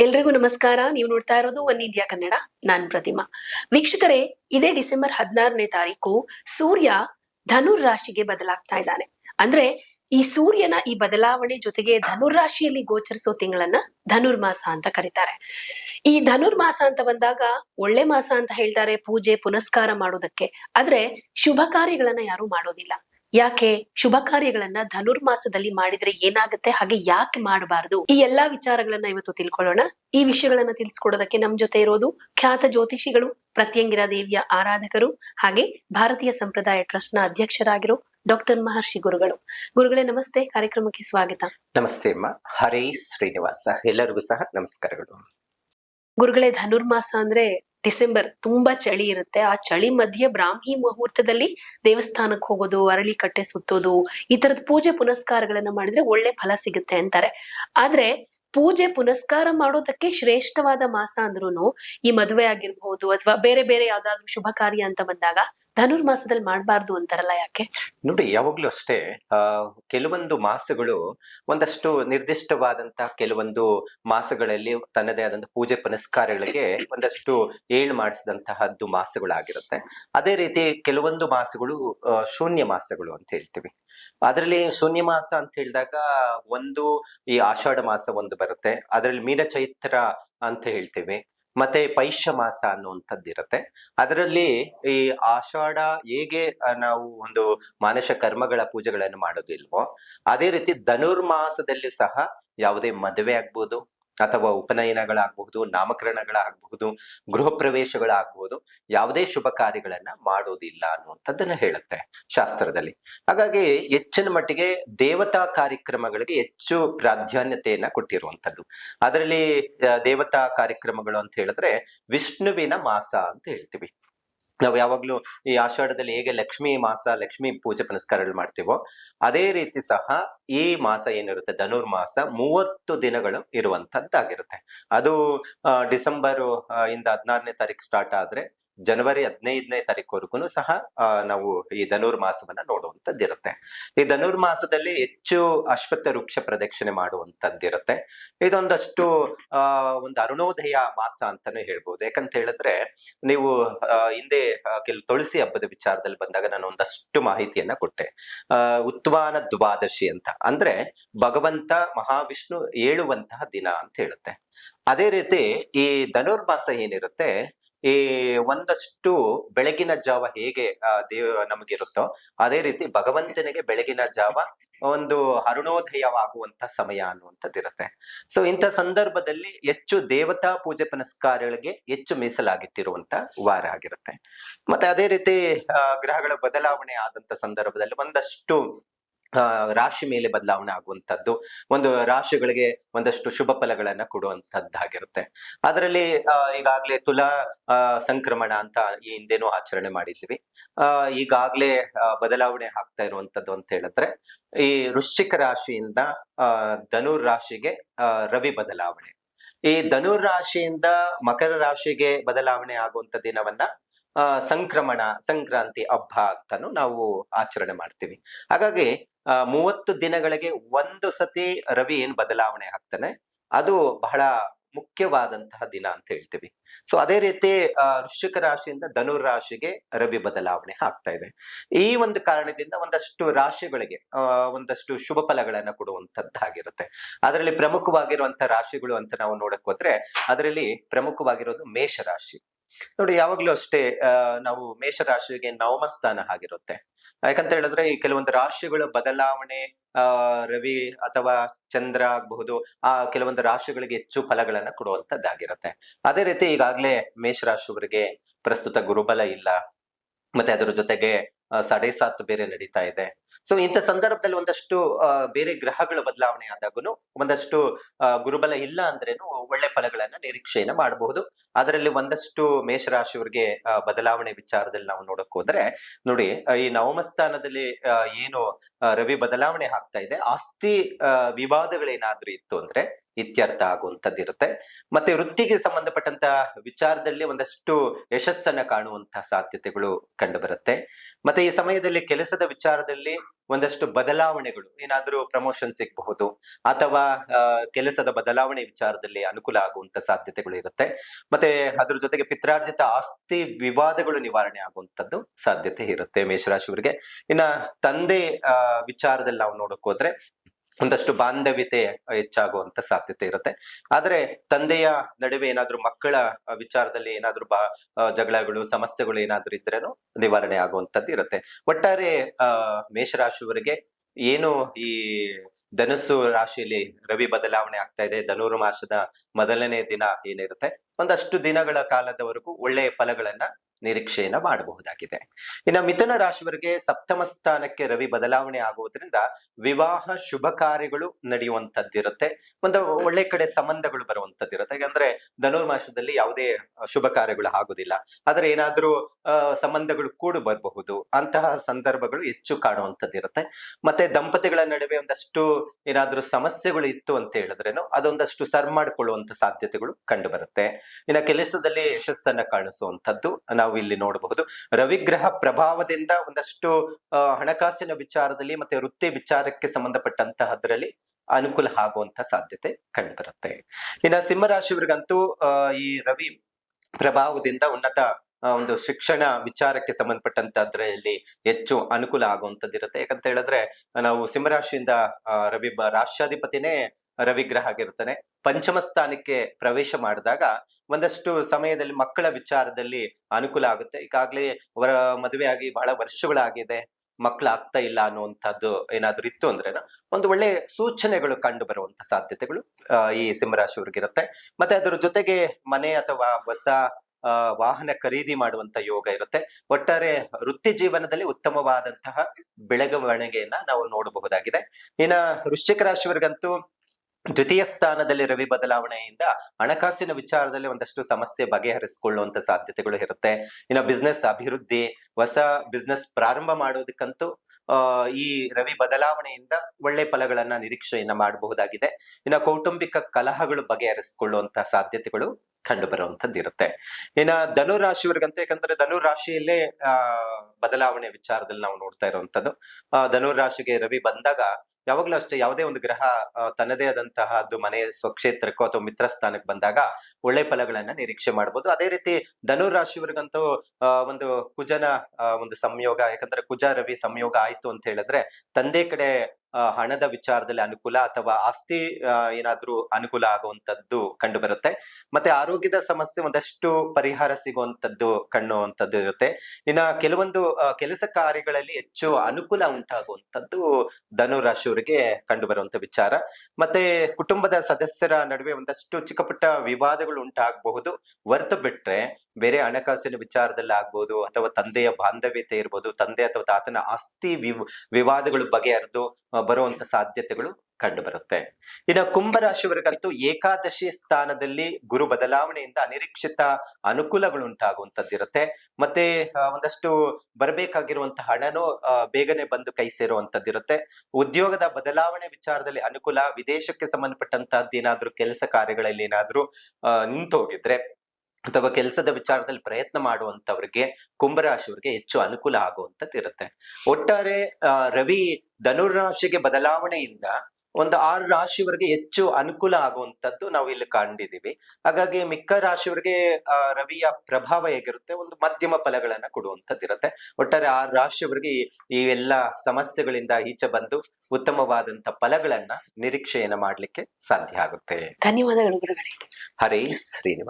ಎಲ್ರಿಗೂ ನಮಸ್ಕಾರ. ನೀವು ನೋಡ್ತಾ ಇರೋದು ಒನ್ ಇಂಡಿಯಾ ಕನ್ನಡ. ನಾನ್ ಪ್ರತಿಮಾ. ವೀಕ್ಷಕರೇ, ಇದೇ ಡಿಸೆಂಬರ್ ಹದಿನಾರನೇ ತಾರೀಕು ಸೂರ್ಯ ಧನುರ್ ರಾಶಿಗೆ ಬದಲಾಗ್ತಾ ಇದ್ದಾನೆ. ಅಂದ್ರೆ ಈ ಸೂರ್ಯನ ಈ ಬದಲಾವಣೆ ಜೊತೆಗೆ ಧನುರ್ ರಾಶಿಯಲ್ಲಿ ಗೋಚರಿಸೋ ತಿಂಗಳನ್ನ ಧನುರ್ಮಾಸ ಅಂತ ಕರೀತಾರೆ. ಈ ಧನುರ್ಮಾಸ ಅಂತ ಬಂದಾಗ ಒಳ್ಳೆ ಮಾಸ ಅಂತ ಹೇಳ್ತಾರೆ. ಪೂಜೆ, ಪುನಸ್ಕಾರ ಮಾಡೋದಕ್ಕೆ. ಆದ್ರೆ ಶುಭ ಕಾರ್ಯಗಳನ್ನ ಯಾರು ಮಾಡೋದಿಲ್ಲ. ಯಾಕೆ ಶುಭ ಕಾರ್ಯಗಳನ್ನ ಧನುರ್ಮಾಸದಲ್ಲಿ ಮಾಡಿದ್ರೆ ಏನಾಗುತ್ತೆ? ಹಾಗೆ ಯಾಕೆ ಮಾಡಬಾರದು? ಈ ಎಲ್ಲಾ ವಿಚಾರಗಳನ್ನ ಇವತ್ತು ತಿಳ್ಕೊಳ್ಳೋಣ. ಈ ವಿಷಯಗಳನ್ನ ತಿಳಿಸ್ಕೊಡೋದಕ್ಕೆ ನಮ್ ಜೊತೆ ಇರೋದು ಖ್ಯಾತ ಜ್ಯೋತಿಷಿಗಳು ಪ್ರತ್ಯಂಗಿರ ದೇವಿಯ ಆರಾಧಕರು ಹಾಗೆ ಭಾರತೀಯ ಸಂಪ್ರದಾಯ ಟ್ರಸ್ಟ್ನ ಅಧ್ಯಕ್ಷರಾಗಿರೋ ಡಾಕ್ಟರ್ ಮಹರ್ಷಿ ಗುರುಗಳು. ಗುರುಗಳೇ, ನಮಸ್ತೆ. ಕಾರ್ಯಕ್ರಮಕ್ಕೆ ಸ್ವಾಗತ. ನಮಸ್ತೆ ಅಮ್ಮ. ಹರೇ ಶ್ರೀನಿವಾಸ. ಎಲ್ಲರಿಗೂ ಸಹ ನಮಸ್ಕಾರಗಳು. ಗುರುಗಳೇ, ಧನುರ್ಮಾಸ ಅಂದ್ರೆ ಡಿಸೆಂಬರ್ ತುಂಬಾ ಚಳಿ ಇರುತ್ತೆ. ಆ ಚಳಿ ಮಧ್ಯೆ ಬ್ರಾಹ್ಮಿ ಮುಹೂರ್ತದಲ್ಲಿ ದೇವಸ್ಥಾನಕ್ಕೆ ಹೋಗೋದು, ಅರಳಿ ಕಟ್ಟೆ ಸುತ್ತೋದು, ಈ ತರದ ಪೂಜೆ ಪುನಸ್ಕಾರಗಳನ್ನ ಮಾಡಿದ್ರೆ ಒಳ್ಳೆ ಫಲ ಸಿಗುತ್ತೆ ಅಂತಾರೆ. ಆದ್ರೆ ಪೂಜೆ ಪುನಸ್ಕಾರ ಮಾಡೋದಕ್ಕೆ ಶ್ರೇಷ್ಠವಾದ ಮಾಸ ಅಂದ್ರೂ ಈ ಮದುವೆ ಆಗಿರ್ಬಹುದು ಅಥವಾ ಬೇರೆ ಬೇರೆ ಯಾವ್ದಾದ್ರು ಶುಭ ಕಾರ್ಯ ಅಂತ ಬಂದಾಗ ಧನುರ್ಮಾಸದಲ್ಲಿ ಮಾಡಬಾರ್ದು ಅಂತಾರಲ್ಲ ಯಾಕೆ? ನೋಡಿ, ಯಾವಾಗ್ಲೂ ಅಷ್ಟೇ ಕೆಲವೊಂದು ಮಾಸಗಳು ಒಂದಷ್ಟು ನಿರ್ದಿಷ್ಟವಾದಂತಹ ಕೆಲವೊಂದು ಮಾಸಗಳಲ್ಲಿ ತನ್ನದೇ ಆದಂತಹ ಪೂಜೆ ಪುನಸ್ಕಾರಗಳಿಗೆ ಒಂದಷ್ಟು ಏಳು ಮಾಡಿಸಿದಂತಹದ್ದು ಮಾಸಗಳಾಗಿರುತ್ತೆ. ಅದೇ ರೀತಿ ಕೆಲವೊಂದು ಮಾಸಗಳು ಶೂನ್ಯ ಮಾಸಗಳು ಅಂತ ಹೇಳ್ತೀವಿ. ಅದರಲ್ಲಿ ಶೂನ್ಯ ಮಾಸ ಅಂತ ಹೇಳಿದಾಗ ಒಂದು ಈ ಆಷಾಢ ಮಾಸ ಒಂದು ಬರುತ್ತೆ. ಅದರಲ್ಲಿ ಮೀನ ಚೈತ್ರ ಅಂತ ಹೇಳ್ತೀವಿ. ಮತ್ತೆ ಪೈಶ್ಯ ಮಾಸ ಅನ್ನುವಂಥದ್ದು ಇರುತ್ತೆ ಅದರಲ್ಲಿ ಈ ಆಷಾಢ ಹೇಗೆ ನಾವು ಒಂದು ಮಾನಸ ಕರ್ಮಗಳ ಪೂಜೆಗಳನ್ನು ಮಾಡೋದಿಲ್ವೋ ಅದೇ ರೀತಿ ಧನುರ್ಮಾಸದಲ್ಲಿ ಸಹ ಯಾವುದೇ ಮದುವೆ ಆಗ್ಬೋದು ಅಥವಾ ಉಪನಯನಗಳಾಗಬಹುದು, ನಾಮಕರಣಗಳಾಗಬಹುದು ಗೃಹ ಪ್ರವೇಶಗಳಾಗಬಹುದು ಯಾವುದೇ ಶುಭ ಕಾರ್ಯಗಳನ್ನ ಮಾಡೋದಿಲ್ಲ ಅನ್ನುವಂಥದ್ದನ್ನ ಹೇಳುತ್ತೆ ಶಾಸ್ತ್ರದಲ್ಲಿ. ಹಾಗಾಗಿ ಹೆಚ್ಚಿನ ಮಟ್ಟಿಗೆ ದೇವತಾ ಕಾರ್ಯಕ್ರಮಗಳಿಗೆ ಹೆಚ್ಚು ಪ್ರಾಧಾನ್ಯತೆಯನ್ನ ಕೊಟ್ಟಿರುವಂಥದ್ದು. ಅದರಲ್ಲಿ ದೇವತಾ ಕಾರ್ಯಕ್ರಮಗಳು ಅಂತ ಹೇಳಿದ್ರೆ ವಿಷ್ಣುವಿನ ಮಾಸ ಅಂತ ಹೇಳ್ತೀವಿ. ನಾವು ಯಾವಾಗ್ಲೂ ಈ ಆಷಾಢದಲ್ಲಿ ಹೇಗೆ ಲಕ್ಷ್ಮಿ ಮಾಸ, ಲಕ್ಷ್ಮಿ ಪೂಜೆ ಪುನಸ್ಕಾರಗಳು ಮಾಡ್ತೀವೋ, ಅದೇ ರೀತಿ ಸಹ ಈ ಮಾಸ ಏನಿರುತ್ತೆ, ಧನುರ್ಮಾಸ ಮೂವತ್ತು ದಿನಗಳು ಇರುವಂತದ್ದಾಗಿರುತ್ತೆ ಅದು ಡಿಸೆಂಬರ್ ಇಂದ ಹದಿನಾರನೇ ತಾರೀಕು ಸ್ಟಾರ್ಟ್ ಆದ್ರೆ ಜನವರಿ ಹದಿನೈದನೇ ತಾರೀಕುವರೆಗೂ ಸಹ ನಾವು ಈ ಧನುರ್ಮಾಸವನ್ನ ನೋಡುವಂತದ್ದಿರುತ್ತೆ ಈ ಧನುರ್ಮಾಸದಲ್ಲಿ ಹೆಚ್ಚು ಅಶ್ವತ್ಥ ವೃಕ್ಷ ಪ್ರದಕ್ಷಿಣೆ ಮಾಡುವಂತದ್ದಿರುತ್ತೆ ಇದೊಂದಷ್ಟು, ಆ, ಒಂದು ಅರುಣೋದಯ ಮಾಸ ಅಂತಾನೆ ಹೇಳ್ಬೋದು. ಯಾಕಂತ ಹೇಳಿದ್ರೆ, ನೀವು ಹಿಂದೆ ಕೆಲವು ತುಳಸಿ ಹಬ್ಬದ ವಿಚಾರದಲ್ಲಿ ಬಂದಾಗ ನಾನು ಒಂದಷ್ಟು ಮಾಹಿತಿಯನ್ನ ಕೊಟ್ಟೆ. ಆ, ಉತ್ವಾನ ದ್ವಾದಶಿ ಅಂತ. ಅಂದ್ರೆ ಭಗವಂತ ಮಹಾವಿಷ್ಣು ಏಳುವಂತಹ ದಿನ ಅಂತ ಹೇಳುತ್ತೆ. ಅದೇ ರೀತಿ ಈ ಧನುರ್ಮಾಸ ಏನಿರುತ್ತೆ ಈ ಒಂದಷ್ಟು ಬೆಳಗಿನ ಜಾವ ಹೇಗೆ ದೇವ ನಮಗಿರುತ್ತೋ, ಅದೇ ರೀತಿ ಭಗವಂತನಿಗೆ ಬೆಳಗಿನ ಜಾವ ಒಂದು ಅರುಣೋದಯವಾಗುವಂತ ಸಮಯ ಅನ್ನುವಂಥದ್ದಿರುತ್ತೆ. ಸೊ ಇಂಥ ಸಂದರ್ಭದಲ್ಲಿ ಹೆಚ್ಚು ದೇವತಾ ಪೂಜೆ ಪುನಸ್ಕಾರಗಳಿಗೆ ಹೆಚ್ಚು ಮೀಸಲಾಗಿಟ್ಟಿರುವಂತ ವಾರ ಆಗಿರುತ್ತೆ. ಮತ್ತೆ ಅದೇ ರೀತಿ ಗ್ರಹಗಳ ಬದಲಾವಣೆ ಆದಂತ ಸಂದರ್ಭದಲ್ಲಿ ಒಂದಷ್ಟು ರಾಶಿ ಮೇಲೆ ಬದಲಾವಣೆ ಆಗುವಂತದ್ದು ಒಂದು ರಾಶಿಗಳಿಗೆ ಒಂದಷ್ಟು ಶುಭ ಫಲಗಳನ್ನ ಕೊಡುವಂತದ್ದಾಗಿರುತ್ತೆ ಅದರಲ್ಲಿ ಈಗಾಗಲೇ ತುಲಾ ಸಂಕ್ರಮಣ ಅಂತ ಈ ಹಿಂದೆನೂ ಆಚರಣೆ ಮಾಡಿದ್ವಿ. ಆ, ಈಗಾಗ್ಲೇ ಬದಲಾವಣೆ ಆಗ್ತಾ ಇರುವಂಥದ್ದು ಅಂತ ಹೇಳಿದ್ರೆ, ಈ ವೃಶ್ಚಿಕ ರಾಶಿಯಿಂದ ಧನುರ್ ರಾಶಿಗೆ ರವಿ ಬದಲಾವಣೆ. ಈ ಧನುರ್ ರಾಶಿಯಿಂದ ಮಕರ ರಾಶಿಗೆ ಬದಲಾವಣೆ ಆಗುವಂತ ದಿನವನ್ನ ಸಂಕ್ರಮಣ, ಸಂಕ್ರಾಂತಿ ಹಬ್ಬ ಅಂತಾನು ನಾವು ಆಚರಣೆ ಮಾಡ್ತೀವಿ. ಹಾಗಾಗಿ ಮೂವತ್ತು ದಿನಗಳಿಗೆ ಒಂದು ಸತಿ ರವಿ ಏನ್ ಬದಲಾವಣೆ ಆಗ್ತಾನೆ ಅದು ಬಹಳ ಮುಖ್ಯವಾದಂತಹ ದಿನ ಅಂತ ಹೇಳ್ತೀವಿ. ಸೊ ಅದೇ ರೀತಿ ವೃಶ್ಚಿಕ ರಾಶಿಯಿಂದ ಧನುರ್ ರಾಶಿಗೆ ರವಿ ಬದಲಾವಣೆ ಆಗ್ತಾ ಇದೆ. ಈ ಒಂದು ಕಾರಣದಿಂದ ಒಂದಷ್ಟು ರಾಶಿಗಳಿಗೆ ಒಂದಷ್ಟು ಶುಭ ಫಲಗಳನ್ನ ಕೊಡುವಂತದ್ದಾಗಿರುತ್ತೆ. ಅದರಲ್ಲಿ ಪ್ರಮುಖವಾಗಿರುವಂತಹ ರಾಶಿಗಳು ಅಂತ ನಾವು ನೋಡಕ್ ಹೋದ್ರೆ, ಅದರಲ್ಲಿ ಪ್ರಮುಖವಾಗಿರೋದು ಮೇಷ ರಾಶಿ. ನೋಡಿ, ಯಾವಾಗ್ಲೂ ಅಷ್ಟೇ ನಾವು ಮೇಷ ರಾಶಿಗೆ ನವಮ ಸ್ಥಾನ ಆಗಿರುತ್ತೆ. ಯಾಕಂತ ಹೇಳಿದ್ರೆ, ಈ ಕೆಲವೊಂದು ರಾಶಿಗಳ ಬದಲಾವಣೆ, ಆ, ರವಿ ಅಥವಾ ಚಂದ್ರ ಆಗಬಹುದು, ಆ ಕೆಲವೊಂದು ರಾಶಿಗಳಿಗೆ ಹೆಚ್ಚು ಫಲಗಳನ್ನ ಕೊಡುವಂತದ್ದಾಗಿರುತ್ತೆ ಅದೇ ರೀತಿ ಈಗಾಗ್ಲೇ ಮೇಷರಾಶಿಯವರಿಗೆ ಪ್ರಸ್ತುತ ಗುರುಬಲ ಇಲ್ಲ. ಮತ್ತೆ ಅದರ ಜೊತೆಗೆ ಸಡೆ ಸಾತ್ ಬೇರೆ ನಡೀತಾ ಇದೆ. ಸೊ ಇಂಥ ಸಂದರ್ಭದಲ್ಲಿ ಒಂದಷ್ಟು ಬೇರೆ ಗ್ರಹಗಳ ಬದಲಾವಣೆ ಆದಾಗೂ ಒಂದಷ್ಟು ಗುರುಬಲ ಇಲ್ಲ ಅಂದ್ರೇನು ಒಳ್ಳೆ ಫಲಗಳನ್ನ ನಿರೀಕ್ಷೆಯನ್ನ ಮಾಡಬಹುದು. ಅದರಲ್ಲಿ ಒಂದಷ್ಟು ಮೇಷರಾಶಿಯವರಿಗೆ ಬದಲಾವಣೆ ವಿಚಾರದಲ್ಲಿ ನಾವು ನೋಡಕ್ ಹೋದ್ರೆ, ನೋಡಿ, ಈ ನವಮಸ್ಥಾನದಲ್ಲಿ ಏನು ರವಿ ಬದಲಾವಣೆ ಆಗ್ತಾ ಇದೆ. ಆಸ್ತಿ ವಿವಾದಗಳೇನಾದ್ರೂ ಇತ್ತು ಅಂದ್ರೆ ಇತ್ಯರ್ಥ ಆಗುವಂತದ್ದಿರುತ್ತೆ ಮತ್ತೆ ವೃತ್ತಿಗೆ ಸಂಬಂಧಪಟ್ಟಂತ ವಿಚಾರದಲ್ಲಿ ಒಂದಷ್ಟು ಯಶಸ್ಸನ್ನ ಕಾಣುವಂತಹ ಸಾಧ್ಯತೆಗಳು ಕಂಡು ಬರುತ್ತೆ ಮತ್ತೆ ಈ ಸಮಯದಲ್ಲಿ ಕೆಲಸದ ವಿಚಾರದಲ್ಲಿ ಒಂದಷ್ಟು ಬದಲಾವಣೆಗಳು, ಏನಾದರೂ ಪ್ರಮೋಷನ್ ಸಿಗಬಹುದು, ಅಥವಾ ಕೆಲಸದ ಬದಲಾವಣೆ ವಿಚಾರದಲ್ಲಿ ಅನುಕೂಲ ಆಗುವಂತ ಸಾಧ್ಯತೆಗಳು ಇರುತ್ತೆ. ಮತ್ತೆ ಅದ್ರ ಜೊತೆಗೆ ಪಿತ್ರಾರ್ಜಿತ ಆಸ್ತಿ ವಿವಾದಗಳು ನಿವಾರಣೆ ಆಗುವಂತದ್ದು ಸಾಧ್ಯತೆ ಇರುತ್ತೆ ಮೇಷರಾಶಿಯವರಿಗೆ. ಇನ್ನ ತಂದೆ ವಿಚಾರದಲ್ಲಿ ನಾವು ನೋಡಕ್ ಹೋದ್ರೆ ಒಂದಷ್ಟು ಬಾಂಧವ್ಯತೆ ಹೆಚ್ಚಾಗುವಂತ ಸಾಧ್ಯತೆ ಇರುತ್ತೆ. ಆದ್ರೆ ತಂದೆಯ ನಡುವೆ ಏನಾದ್ರೂ ಮಕ್ಕಳ ವಿಚಾರದಲ್ಲಿ ಏನಾದ್ರೂ ಬಾ ಜಗಳಗಳು, ಸಮಸ್ಯೆಗಳು ಏನಾದ್ರೂ ಇದ್ರೇನು ನಿವಾರಣೆ ಆಗುವಂತದ್ದು ಇರುತ್ತೆ. ಒಟ್ಟಾರೆ, ಆ, ಮೇಷರಾಶಿಯವರಿಗೆ ಏನು ಈ ಧನಸ್ಸು ರಾಶಿಯಲ್ಲಿ ರವಿ ಬದಲಾವಣೆ ಆಗ್ತಾ ಇದೆ, ಧನುರ್ ಮಾಸದ ಮೊದಲನೇ ದಿನ ಏನಿರುತ್ತೆ? ಒಂದಷ್ಟು ದಿನಗಳ ಕಾಲದವರೆಗೂ ಒಳ್ಳೆಯ ಫಲಗಳನ್ನ ನಿರೀಕ್ಷೆಯನ್ನ ಮಾಡಬಹುದಾಗಿದೆ. ಇನ್ನು ಮಿಥುನ ರಾಶಿಯವರಿಗೆ ಸಪ್ತಮ ಸ್ಥಾನಕ್ಕೆ ರವಿ ಬದಲಾವಣೆ ಆಗುವುದರಿಂದ ವಿವಾಹ ಶುಭ ಕಾರ್ಯಗಳು ನಡೆಯುವಂತದ್ದಿರುತ್ತೆ ಒಂದು ಒಳ್ಳೆ ಕಡೆ ಸಂಬಂಧಗಳು ಬರುವಂತದ್ದಿರುತ್ತೆ ಯಾಕಂದ್ರೆ ಧನುರ್ಮಾಸದಲ್ಲಿ ಯಾವುದೇ ಶುಭ ಕಾರ್ಯಗಳು ಆಗುದಿಲ್ಲ ಆದ್ರೆ ಏನಾದ್ರೂ ಸಂಬಂಧಗಳು ಕೂಡು ಬರಬಹುದು. ಅಂತಹ ಸಂದರ್ಭಗಳು ಹೆಚ್ಚು ಕಾಣುವಂತದ್ದಿರುತ್ತೆ ಮತ್ತೆ ದಂಪತಿಗಳ ನಡುವೆ ಒಂದಷ್ಟು ಏನಾದ್ರೂ ಸಮಸ್ಯೆಗಳು ಇತ್ತು ಅಂತ ಹೇಳಿದ್ರೇನು, ಅದೊಂದಷ್ಟು ಸರ್ ಮಾಡಿಕೊಳ್ಳುವಂತ ಸಾಧ್ಯತೆಗಳು ಕಂಡು ಬರುತ್ತೆ. ಇನ್ನು ಕೆಲಸದಲ್ಲಿ ಯಶಸ್ಸನ್ನ ಕಾಣಿಸುವಂತದ್ದು ನಾವು ಇಲ್ಲಿ ನೋಡಬಹುದು. ರವಿಗ್ರಹ ಪ್ರಭಾವದಿಂದ ಒಂದಷ್ಟು ಹಣಕಾಸಿನ ವಿಚಾರದಲ್ಲಿ ಮತ್ತೆ ವೃತ್ತಿ ವಿಚಾರಕ್ಕೆ ಸಂಬಂಧಪಟ್ಟಂತಹದ್ರಲ್ಲಿ ಅನುಕೂಲ ಆಗುವಂತ ಸಾಧ್ಯತೆ ಕಂಡುಬರುತ್ತೆ. ಇನ್ನು ಸಿಂಹರಾಶಿಯವರಿಗಂತೂ ಈ ರವಿ ಪ್ರಭಾವದಿಂದ ಉನ್ನತ ಒಂದು ಶಿಕ್ಷಣ ವಿಚಾರಕ್ಕೆ ಸಂಬಂಧಪಟ್ಟಂತದ್ರಲ್ಲಿ ಹೆಚ್ಚು ಅನುಕೂಲ ಆಗುವಂತದ್ದಿರುತ್ತೆ ಯಾಕಂತ ಹೇಳಿದ್ರೆ, ನಾವು ಸಿಂಹರಾಶಿಯಿಂದ ರವಿ ರಾಷ್ಟ್ರಾಧಿಪತಿನೇ ರವಿಗ್ರಹ ಆಗಿರ್ತಾನೆ ಪಂಚಮ ಸ್ಥಾನಕ್ಕೆ ಪ್ರವೇಶ ಮಾಡಿದಾಗ ಒಂದಷ್ಟು ಸಮಯದಲ್ಲಿ ಮಕ್ಕಳ ವಿಚಾರದಲ್ಲಿ ಅನುಕೂಲ ಆಗುತ್ತೆ. ಈಗಾಗಲೇ ಅವರ ಮದುವೆ ಆಗಿ ಬಹಳ ವರ್ಷಗಳಾಗಿದೆ. ಮಕ್ಕಳು ಆಗ್ತಾ ಇಲ್ಲ ಅನ್ನುವಂಥದ್ದು ಏನಾದ್ರೂ ಇತ್ತು ಅಂದ್ರೆ ಒಂದು ಒಳ್ಳೆ ಸೂಚನೆಗಳು ಕಂಡು ಬರುವಂತ ಸಾಧ್ಯತೆಗಳು ಈ ಸಿಂಹರಾಶಿಯವ್ರಿಗಿರುತ್ತೆ ಮತ್ತೆ ಅದರ ಜೊತೆಗೆ ಮನೆ ಅಥವಾ ಹೊಸ ವಾಹನ ಖರೀದಿ ಮಾಡುವಂತ ಯೋಗ ಇರುತ್ತೆ. ಒಟ್ಟಾರೆ ವೃತ್ತಿ ಜೀವನದಲ್ಲಿ ಉತ್ತಮವಾದಂತಹ ಬೆಳಗವಣಿಗೆಯನ್ನ ನಾವು ನೋಡಬಹುದಾಗಿದೆ. ಇನ್ನ ವೃಶ್ಚಿಕ ರಾಶಿಯವರಿಗಂತೂ ದ್ವಿತೀಯ ಸ್ಥಾನದಲ್ಲಿ ರವಿ ಬದಲಾವಣೆಯಿಂದ ಹಣಕಾಸಿನ ವಿಚಾರದಲ್ಲಿ ಒಂದಷ್ಟು ಸಮಸ್ಯೆ ಬಗೆಹರಿಸಿಕೊಳ್ಳುವಂತ ಸಾಧ್ಯತೆಗಳು ಇರುತ್ತೆ. ಇನ್ನು ಬಿಸ್ನೆಸ್ ಅಭಿವೃದ್ಧಿ, ಹೊಸ ಬಿಸ್ನೆಸ್ ಪ್ರಾರಂಭ ಮಾಡೋದಕ್ಕಂತೂ ಈ ರವಿ ಬದಲಾವಣೆಯಿಂದ ಒಳ್ಳೆ ಫಲಗಳನ್ನ ನಿರೀಕ್ಷೆಯನ್ನ ಮಾಡಬಹುದಾಗಿದೆ. ಇನ್ನು ಕೌಟುಂಬಿಕ ಕಲಹಗಳು ಬಗೆಹರಿಸಿಕೊಳ್ಳುವಂತಹ ಸಾಧ್ಯತೆಗಳು ಕಂಡು ಬರುವಂತದ್ದು ಇರುತ್ತೆ. ಇನ್ನ ಧನು ರಾಶಿಯವರಿಗಂತೂ ಯಾಕಂದ್ರೆ ಧನು ರಾಶಿಯಲ್ಲೇ, ಆ, ಬದಲಾವಣೆ ವಿಚಾರದಲ್ಲಿ ನಾವು ನೋಡ್ತಾ ಇರುವಂತದ್ದು ಆ, ಧನು ರಾಶಿಗೆ ರವಿ ಬಂದಾಗ ಯಾವಾಗ್ಲೂ ಅಷ್ಟೇ ಯಾವುದೇ ಒಂದು ಗ್ರಹ ತನ್ನದೇ ಆದಂತಹ ಅದು ಮನೆ ಸ್ವಕ್ಷೇತ್ರಕ್ಕೋ ಅಥವಾ ಮಿತ್ರ ಸ್ಥಾನಕ್ಕೆ ಬಂದಾಗ ಒಳ್ಳೆ ಫಲಗಳನ್ನ ನಿರೀಕ್ಷೆ ಮಾಡಬಹುದು ಅದೇ ರೀತಿ ಧನು ರಾಶಿಯವರಿಗಂತೂ ಒಂದು ಕುಜನ ಒಂದು ಸಂಯೋಗ, ಯಾಕಂದ್ರೆ ಕುಜ, ರವಿ ಸಂಯೋಗ ಆಯ್ತು ಅಂತ ಹೇಳಿದ್ರೆ ತಂದೆ ಕಡೆ ಹಣದ ವಿಚಾರದಲ್ಲಿ ಅನುಕೂಲ ಅಥವಾ ಆಸ್ತಿ ಏನಾದರೂ ಅನುಕೂಲ ಆಗುವಂತದ್ದು ಕಂಡು ಬರುತ್ತೆ ಮತ್ತೆ ಆರೋಗ್ಯದ ಸಮಸ್ಯೆ ಒಂದಷ್ಟು ಪರಿಹಾರ ಸಿಗುವಂತದ್ದು ಕಾಣುವಂತದ್ದು ಇರುತ್ತೆ. ಇನ್ನ ಕೆಲವೊಂದು ಕೆಲಸ ಕಾರ್ಯಗಳಲ್ಲಿ ಹೆಚ್ಚು ಅನುಕೂಲ ಉಂಟಾಗುವಂತದ್ದು ಧನು ರಾಶಿಯವರಿಗೆ ಕಂಡು ಬರುವಂತ ವಿಚಾರ. ಮತ್ತೆ ಕುಟುಂಬದ ಸದಸ್ಯರ ನಡುವೆ ಒಂದಷ್ಟು ಚಿಕ್ಕ ಪುಟ್ಟ ವಿವಾದಗಳು ಉಂಟಾಗಬಹುದು. ಹೊರತು ಬಿಟ್ರೆ ಬೇರೆ ಹಣಕಾಸಿನ ವಿಚಾರದಲ್ಲಿ ಆಗ್ಬೋದು ಅಥವಾ ತಂದೆಯ ಬಾಂಧವ್ಯತೆ ಇರ್ಬೋದು, ತಂದೆ ಅಥವಾ ತಾತನ ಆಸ್ತಿ ವಿವ್, ವಿವಾದಗಳು ಬಗೆಹರಿದು ಬರುವಂತ ಸಾಧ್ಯತೆಗಳು ಕಂಡು ಬರುತ್ತೆ ಇನ್ನು ಕುಂಭರಾಶಿಯವರಿಗಂತೂ ಏಕಾದಶಿ ಸ್ಥಾನದಲ್ಲಿ ಗುರು ಬದಲಾವಣೆಯಿಂದ ಅನಿರೀಕ್ಷಿತ ಅನುಕೂಲಗಳು ಉಂಟಾಗುವಂತದ್ದಿರುತ್ತೆ ಮತ್ತೆ ಒಂದಷ್ಟು ಬರಬೇಕಾಗಿರುವಂತಹ ಹಣನೂ ಬೇಗನೆ ಬಂದು ಕೈ ಸೇರುವಂತದ್ದಿರುತ್ತೆ ಉದ್ಯೋಗದ ಬದಲಾವಣೆ ವಿಚಾರದಲ್ಲಿ ಅನುಕೂಲ, ವಿದೇಶಕ್ಕೆ ಸಂಬಂಧಪಟ್ಟಂತಹದ್ದು ಏನಾದ್ರೂ, ಕೆಲಸ ಕಾರ್ಯಗಳಲ್ಲಿ ಏನಾದ್ರೂ ನಿಂತು ಹೋಗಿದ್ರೆ ಅಥವಾ ಕೆಲಸದ ವಿಚಾರದಲ್ಲಿ ಪ್ರಯತ್ನ ಮಾಡುವಂತವ್ರಿಗೆ ಕುಂಭರಾಶಿಯವರಿಗೆ ಹೆಚ್ಚು ಅನುಕೂಲ ಆಗುವಂತದ್ದು ಇರುತ್ತೆ ಒಟ್ಟಾರೆ ರವಿ ಧನುರಾಶಿಗೆ ಬದಲಾವಣೆಯಿಂದ ಒಂದು ಆರು ರಾಶಿವರೆಗೆ ಹೆಚ್ಚು ಅನುಕೂಲ ಆಗುವಂತದ್ದು ನಾವು ಇಲ್ಲಿ ಕಂಡಿದ್ದೀವಿ. ಹಾಗಾಗಿ ಮಿಕ್ಕ ರಾಶಿಯವರಿಗೆ ರವಿಯ ಪ್ರಭಾವ ಹೇಗಿರುತ್ತೆ? ಒಂದು ಮಧ್ಯಮ ಫಲಗಳನ್ನ ಕೊಡುವಂತದ್ದು ಇರುತ್ತೆ ಒಟ್ಟಾರೆ ಆರು ರಾಶಿಯವರಿಗೆ ಈ- ಈ ಎಲ್ಲ ಸಮಸ್ಯೆಗಳಿಂದ ಈಚೆ ಬಂದು ಉತ್ತಮವಾದಂತ ಫಲಗಳನ್ನ ನಿರೀಕ್ಷೆಯನ್ನ ಮಾಡ್ಲಿಕ್ಕೆ ಸಾಧ್ಯ ಆಗುತ್ತೆ. ಧನ್ಯವಾದಗಳು ಗುರುಗಳೇ. ಹರೇ ಶ್ರೀನಿವಾಸ.